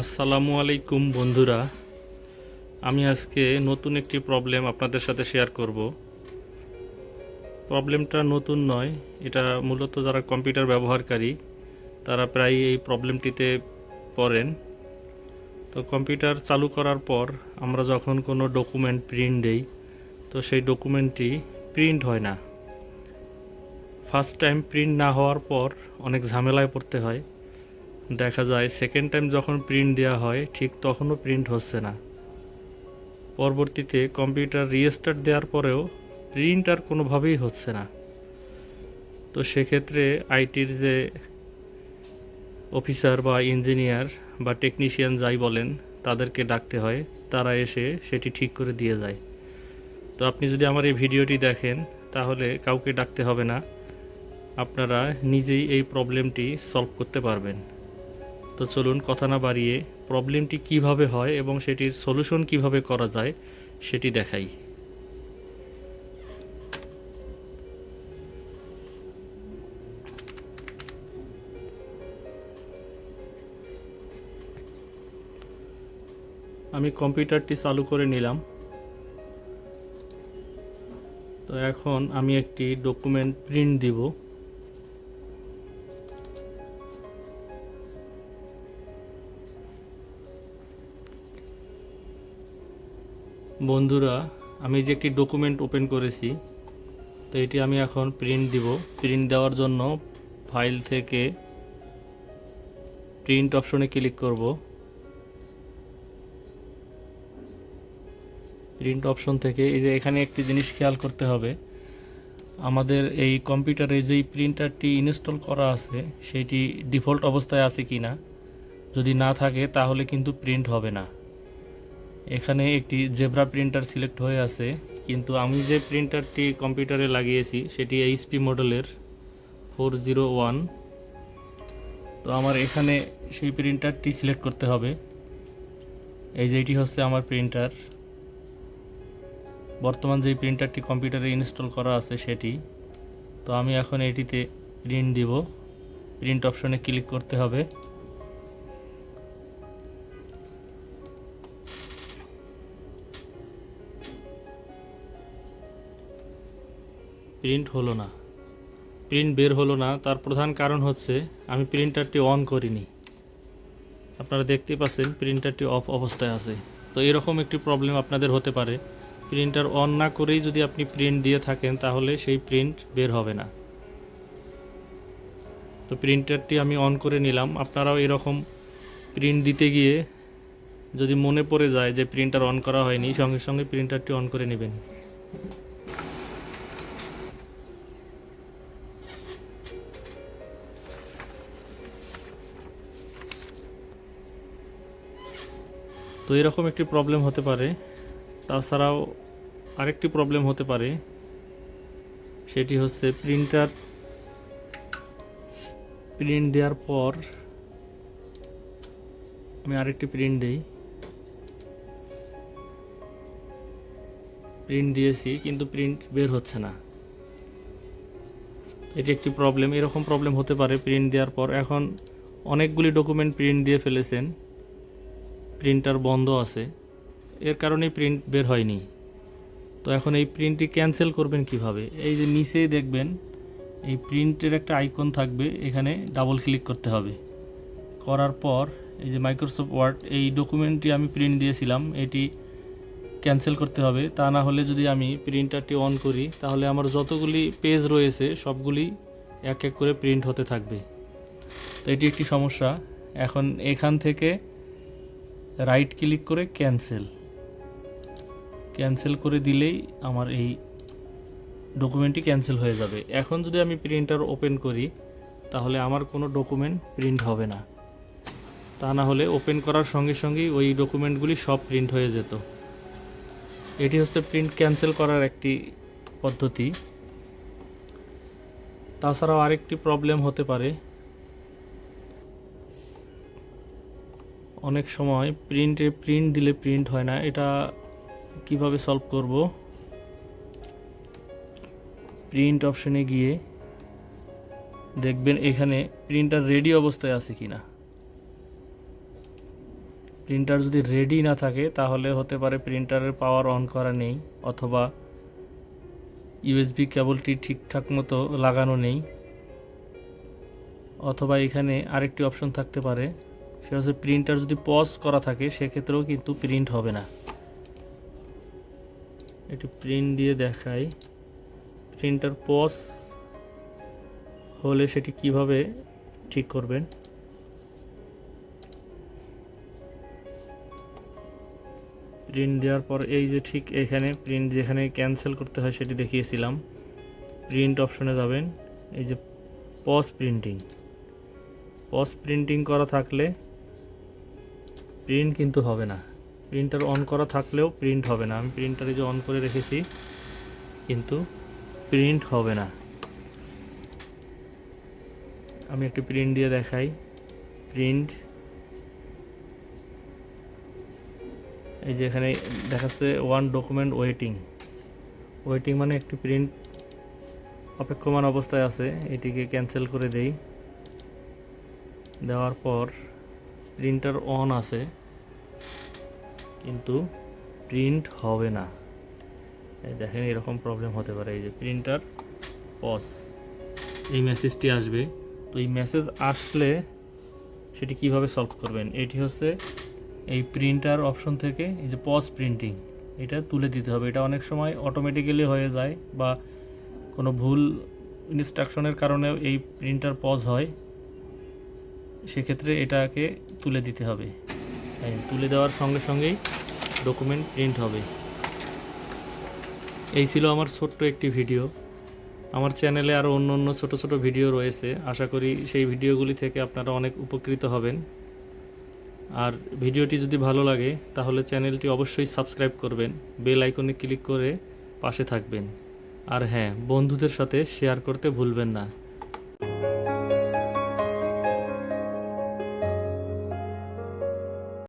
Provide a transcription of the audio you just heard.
আসসালামু আলাইকুম বন্ধুরা। আমি আজকে নতুন একটি প্রবলেম আপনাদের সাথে শেয়ার করব। প্রবলেমটা নতুন নয়, এটা মূলত যারা কম্পিউটার ব্যবহারকারী, তারা প্রায় এই প্রবলেমটিতে পড়েন। তো কম্পিউটার চালু করার পর আমরা যখন কোনো ডকুমেন্ট প্রিন্ট দেই, তো সেই ডকুমেন্টটি প্রিন্ট হয় না। ফার্স্ট টাইম প্রিন্ট না হওয়ার পর অনেক ঝামেলায় পড়তে হয়। দেখা যায় সেকেন্ড টাইম যখন প্রিন্ট দেওয়া হয়, ঠিক তখনও প্রিন্ট হচ্ছে না। পরবর্তীতে কম্পিউটার রিস্টার্ট দেওয়ার পরেও প্রিন্ট আর কোনোভাবেই হচ্ছে না। তো সেক্ষেত্রে আইটির যে অফিসার বা ইঞ্জিনিয়ার বা টেকনিশিয়ান যাই বলেন, তাদেরকে ডাকতে হয়। তারা এসে সেটি ঠিক করে দিয়ে যায়। তো আপনি যদি আমার এই ভিডিওটি দেখেন, তাহলে কাউকে ডাকতে হবে না। আপনারা নিজেই এই প্রবলেমটি সলভ করতে পারবেন। তো চলুন কথা না বাড়িয়ে প্রবলেমটি কীভাবে হয় এবং সেটির সলিউশন কীভাবে করা যায় সেটি দেখাই। আমি কম্পিউটারটি চালু করে নিলাম। তো এখন আমি একটি ডকুমেন্ট প্রিন্ট দিব। বন্ধুরা, আমি যে একটি ডকুমেন্ট ওপেন করেছি, তো এটি আমি এখন প্রিন্ট দিব। প্রিন্ট দেওয়ার জন্য ফাইল থেকে প্রিন্ট অপশনে ক্লিক করব। প্রিন্ট অপশন থেকে, এই যে এখানে একটি জিনিস খেয়াল করতে হবে। আমাদের এই কম্পিউটারে যেই প্রিন্টারটি ইনস্টল করা আছে, সেটি ডিফল্ট অবস্থায় আছে কি না যদি না থাকে, তাহলে কিন্তু প্রিন্ট হবে না। এখানে একটি জেব্রা প্রিন্টার সিলেক্ট হয়ে আছে, কিন্তু আমি যে প্রিন্টারটি কম্পিউটারে লাগিয়েছি সেটি এইচপি মডেলের ফোর জিরো ওয়ান। তো আমার এখানে সেই প্রিন্টারটি সিলেক্ট করতে হবে। এই যে এটি হচ্ছে আমার প্রিন্টার। বর্তমান যে প্রিন্টারটি কম্পিউটারে ইনস্টল করা আছে সেটি। তো আমি এখন এটিতে প্রিন্ট দিব। প্রিন্ট অপশনে ক্লিক করতে হবে। প্রিন্ট হলো না। প্রিন্ট বের হলো না। তার প্রধান কারণ হচ্ছে আমি প্রিন্টারটি অন করিনি। আপনারা দেখতে পাচ্ছেন প্রিন্টারটি অফ অবস্থায় আছে। তো এরকম একটি প্রবলেম আপনাদের হতে পারে। প্রিন্টার অন না করেই যদি আপনি প্রিন্ট দিয়ে থাকেন, তাহলে সেই প্রিন্ট বের হবে না। তো প্রিন্টারটি আমি অন করে নিলাম। আপনারাও এরকম প্রিন্ট দিতে গিয়ে যদি মনে পড়ে যায় যে প্রিন্টার অন করা হয়নি, সঙ্গে সঙ্গে প্রিন্টারটি অন করে নেবেন। তো এরকম একটি প্রবলেম হতে পারে। তাছাড়াও আরেকটি প্রবলেম হতে পারে। সেটি হচ্ছে প্রিন্টার প্রিন্ট দেওয়ার পর আমি আরেকটি প্রিন্ট দিই। প্রিন্ট দিয়েছি, কিন্তু প্রিন্ট বের হচ্ছে না। এটি একটি প্রবলেম এরকম প্রবলেম হতে পারে প্রিন্ট দেওয়ার পর। এখন অনেকগুলি ডকুমেন্ট প্রিন্ট দিয়ে ফেলেছেন। প্রিন্টার বন্ধ আছে। এর কারণেই প্রিন্ট বের হয়নি। তো এখন এই প্রিন্টটি ক্যান্সেল করবেন কীভাবে? এই যে নিচেই দেখবেন, এই প্রিন্টের একটা আইকন থাকবে, এখানে ডাবল ক্লিক করতে হবে। করার পর এই যে মাইক্রোসফট ওয়ার্ড এই ডকুমেন্টটি আমি প্রিন্ট দিয়েছিলাম, এটি ক্যান্সেল করতে হবে। তা না হলে যদি আমি প্রিন্টারটি অন করি, তাহলে আমার যতগুলি পেজ রয়েছে, সবগুলি এক এক করে প্রিন্ট হতে থাকবে। তো এটি একটি সমস্যা। এখন এখান থেকে রাইট ক্লিক করে ক্যান্সেল ক্যান্সেল করে দিলেই আমার এই ডকুমেন্টটি ক্যান্সেল হয়ে যাবে। এখন যদি আমি প্রিন্টার ওপেন করি, তাহলে আমার কোনো ডকুমেন্ট প্রিন্ট হবে না। তা না হলে ওপেন করার সঙ্গে সঙ্গেই ওই ডকুমেন্টগুলি সব প্রিন্ট হয়ে যেত। এটি হচ্ছে প্রিন্ট ক্যান্সেল করার একটি পদ্ধতি। তাছাড়াও আরেকটি প্রবলেম হতে পারে। অনেক সময় প্রিন্টে প্রিন্ট দিলে প্রিন্ট হয় না, এটা কীভাবে সলভ করব? প্রিন্ট অপশনে গিয়ে দেখবেন এখানে প্রিন্টার রেডি অবস্থায় আছে কি না প্রিন্টার যদি রেডি না থাকে, তাহলে হতে পারে প্রিন্টারের পাওয়ার অন করা নেই, অথবা ইউএসবি কেবলটি ঠিকঠাক মতো লাগানো নেই, অথবা এখানে আরেকটি অপশন থাকতে পারে। সেটা হচ্ছে প্রিন্টার যদি পজ করা থাকে, সেক্ষেত্রেও কিন্তু প্রিন্ট হবে না। একটু প্রিন্ট দিয়ে দেখাই। প্রিন্টার পজ হলে সেটি কীভাবে ঠিক করবেন? প্রিন্ট দেওয়ার পর এই যে ঠিক এখানে প্রিন্ট যেখানে ক্যান্সেল করতে হয় সেটি দেখিয়েছিলাম। প্রিন্ট অপশনে যাবেন, এই যে পজ প্রিন্টিং পজ প্রিন্টিং করা থাকলে প্রিন্ট কিন্তু হবে না। প্রিন্টার অন করা থাকলেও প্রিন্ট হবে না। আমি প্রিন্টারে যে অন করে রেখেছি, কিন্তু প্রিন্ট হবে না। আমি একটু প্রিন্ট দিয়ে দেখাই। প্রিন্ট। এই যে এখানে দেখাচ্ছে ওয়ান ডকুমেন্ট ওয়েটিং। ওয়েটিং মানে একটি প্রিন্ট অপেক্ষমান অবস্থায় আছে। এটিকে ক্যান্সেল করে দেই। দেওয়ার পর প্রিন্টার অন আছে, কিন্তু প্রিন্ট হবে না। দেখেন এরকম প্রবলেম হতে পারে, এই যে প্রিন্টার পজ এই মেসেজটি আসবে। তো এই মেসেজ আসলে সেটি কীভাবে সলভ করবেন? এটি হচ্ছে এই প্রিন্টার অপশন থেকে এই যে পজ প্রিন্টিং এটা তুলে দিতে হবে। এটা অনেক সময় অটোমেটিক্যালি হয়ে যায় বা কোনো ভুল ইনস্ট্রাকশনের কারণেও এই প্রিন্টার পজ হয়। সেক্ষেত্রে এটাকে তুলে দিতে হবে। তুলে দেওয়ার সঙ্গে সঙ্গেই ডকুমেন্ট প্রিন্ট হবে। এই ছিল আমার ছোট্ট একটি ভিডিও আমার চ্যানেলে আরও অন্য অন্য ছোট ছোট ভিডিও রয়েছে। আশা করি সেই ভিডিওগুলি থেকে আপনারা অনেক উপকৃত হবেন। আর ভিডিওটি যদি ভালো লাগে, তাহলে চ্যানেলটি অবশ্যই সাবস্ক্রাইব করবেন। বেল আইকনে ক্লিক করে পাশে থাকবেন। আর হ্যাঁ বন্ধুদের সাথে শেয়ার করতে ভুলবেন না।